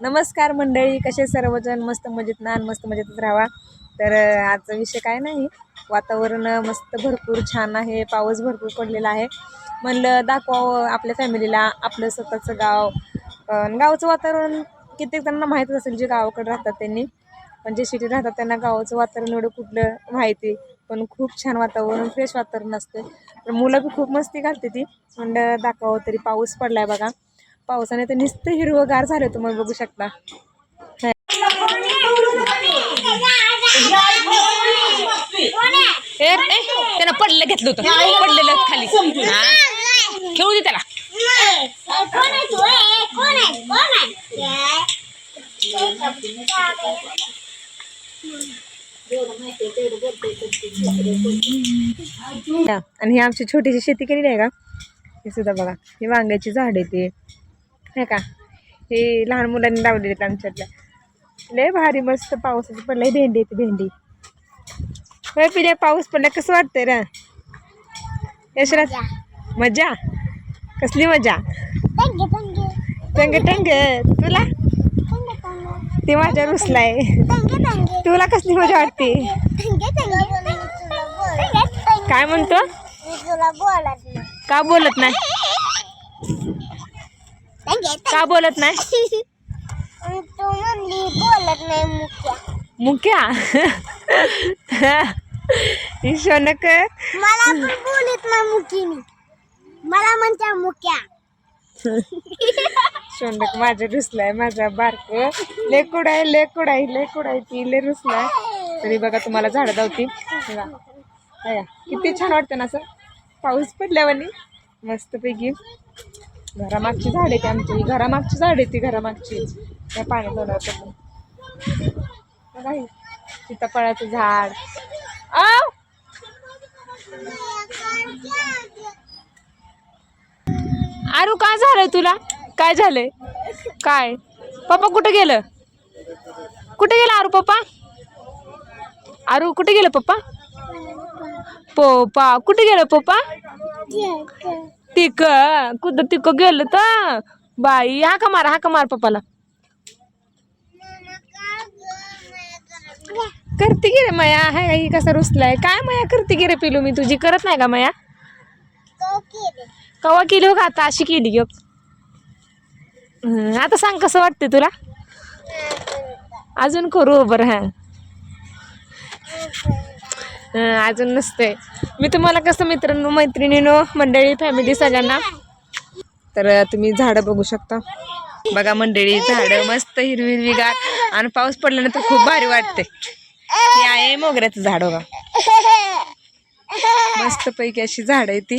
नमस्कार मंडळी कसे सर्वजण? मस्त मजेत ना? मस्त मजेतच राहावा तर आजचा विषय काय नाही. वातावरण मस्त भरपूर छान आहे. पाऊस भरपूर पडलेला आहे. म्हणलं दाखवावं आपल्या फॅमिलीला आपलं स्वतःचं गाव. गावचं वातावरण कित्येक जणांना माहीतच असेल जे गावाकडे राहतात त्यांनी. पण जे सिटी राहतात त्यांना गावाचं वातावरण एवढं कुठलं माहिती. पण खूप छान वातावरण फ्रेश वातावरण असते तर मुलं बी खूप मस्ती घालते ती. म्हणलं दाखवावं तरी पाऊस पडला आहे बघा. पावसाने तर नुसतं हिरवंगार झालं तुम्ही बघू शकता. त्यानं पडलं घेतलं होतं. पडलेलं खाली. हा? खेळू दे त्याला. आणि ही आमची छोटीशी शेती केलेली आहे का? हे सुद्धा बघा. ही वांग्याची झाड आहे ते. हे का? हे लहान मुलांनी लावलेली आहेत आमच्यातल्या. लय भारी मस्त पावसाचं पडलंय भेंडी येते भेंडी. होय पिल्या पाऊस पडला कसं वाटतंय रे? यशराज मजा? कसली मजा? टंग टंग तुला? ते माझ्या रुसलाय. तुला कसली मजा वाटते? काय म्हणतो? नाही. का बोलत नाही? का बोलत नाही? तू म्हणली बोलत नाही मुख्या मुक्या? ही शोनक मला पण बोलत नाही मुकीनी. मला म्हणत्या मुक्या. शोनक माझ्या रुसलाय माझा बारक. लेकुड आहे लेकुड आहे लेकुड आहे ती ले रुसलाय. तरी बघा तुम्हाला झाडं धावती. किती छान वाटतं ना असं? पाऊस पडल्यावर मस्तपैकी. घरामागची झाड आहे आमची. घरामागची झाड आहे ती घरामागची. त्या पाण्यात होणार बघा सीताफळाचं झाड. आव! आरू काय झालंय तुला? काय झालंय? काय? पप्पा कुठं गेलं? कुठे गेला आरू पप्पा? आरू कुठे गेलं पप्पा? पप्पा कुठे गेलं पप्पा? तिक कुद तिक गेलं तर? बाई हाका मार हाका मार पप्पाला. करते गे रे माया हाय कसा रुसलाय? काय माया करते गे रे पिलू मी तुझी? करत नाही का माया? कवा केली हो का आता? अशी केली ग. आता सांग कसं वाटते तुला? अजून करू बरं हां. अजून नसतंय. मी तुम्हाला कसं मित्रांनो मैत्रिणीनो मंडळी फॅमिली सगळ्यांना तर तुम्ही झाडं बघू शकता. बघा मंडळी झाडं मस्त हिरवी हिरवीगार. आणि पाऊस पडल्यानंतर खूप भारी वाटते हे आहे मोगऱ्याचं झाड बघा. मस्त पैकी अशी झाड आहे ती.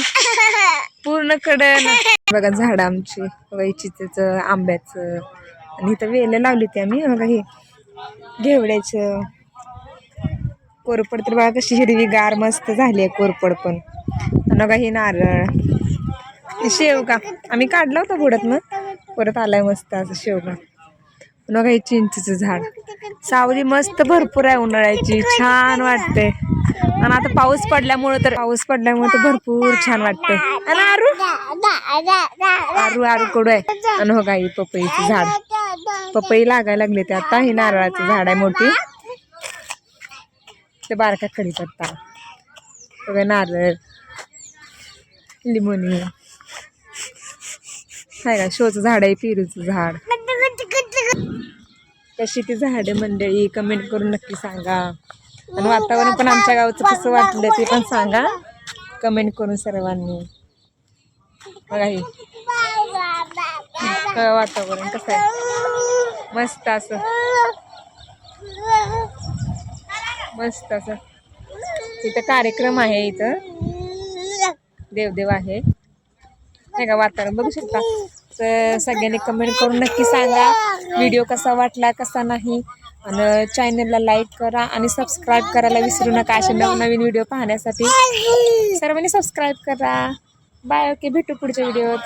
पूर्ण कडन बघा झाड आमची. बघा आंब्याचं. आणि इथं वेलं लावली ती आम्ही. बघा हे. घेवड्याचं. कोरपड तर बघा कशी हिरवी गार मस्त झाली आहे कोरपड पण. आणि ही नारळ. शेवगा आम्ही काढला होता बुडतनं परत आलाय मस्त असं शेवगा आणि हे चिंचेचं झाड. सावली मस्त भरपूर आहे उन्हाळ्याची. छान वाटते आणि आता पाऊस पडल्यामुळं तर पाऊस पडल्यामुळे तर भरपूर छान वाटते आणि आरू? आरू आरू कडू आहे. आणि हो गाई पपईचं झाड. पपई लागायला लागले ते. आता हे नारळाचं झाड आहे मोठी. ते बारका कडीपत्ता बघा नारळ लिंबोनी. आहे का? शोचं झाड आहे पेरूचं झाड. कशी ती झाडे मंडळी? कमेंट करून नक्की सांगा. आणि वातावरण पण आमच्या गावचं कसं वाटलं ते पण सांगा. कमेंट करून सर्वांनी. बघा हे. वातावरण कसं आहे. मस्त असं. मस्त असं. इथं कार्यक्रम आहे इथं. देवदेव आहे. नाही का वातावरण बघू शकता. तर सगळ्यांनी कमेंट करून नक्की सांगा. व्हिडिओ कसा वाटला कसा नाही. आणि चॅनलला लाईक करा आणि सबस्क्राईब करायला विसरू नका असे नवनवीन व्हिडिओ पाहण्यासाठी. सर्वांनी सबस्क्राईब करा. बाय ओके भेटू पुढच्या व्हिडिओत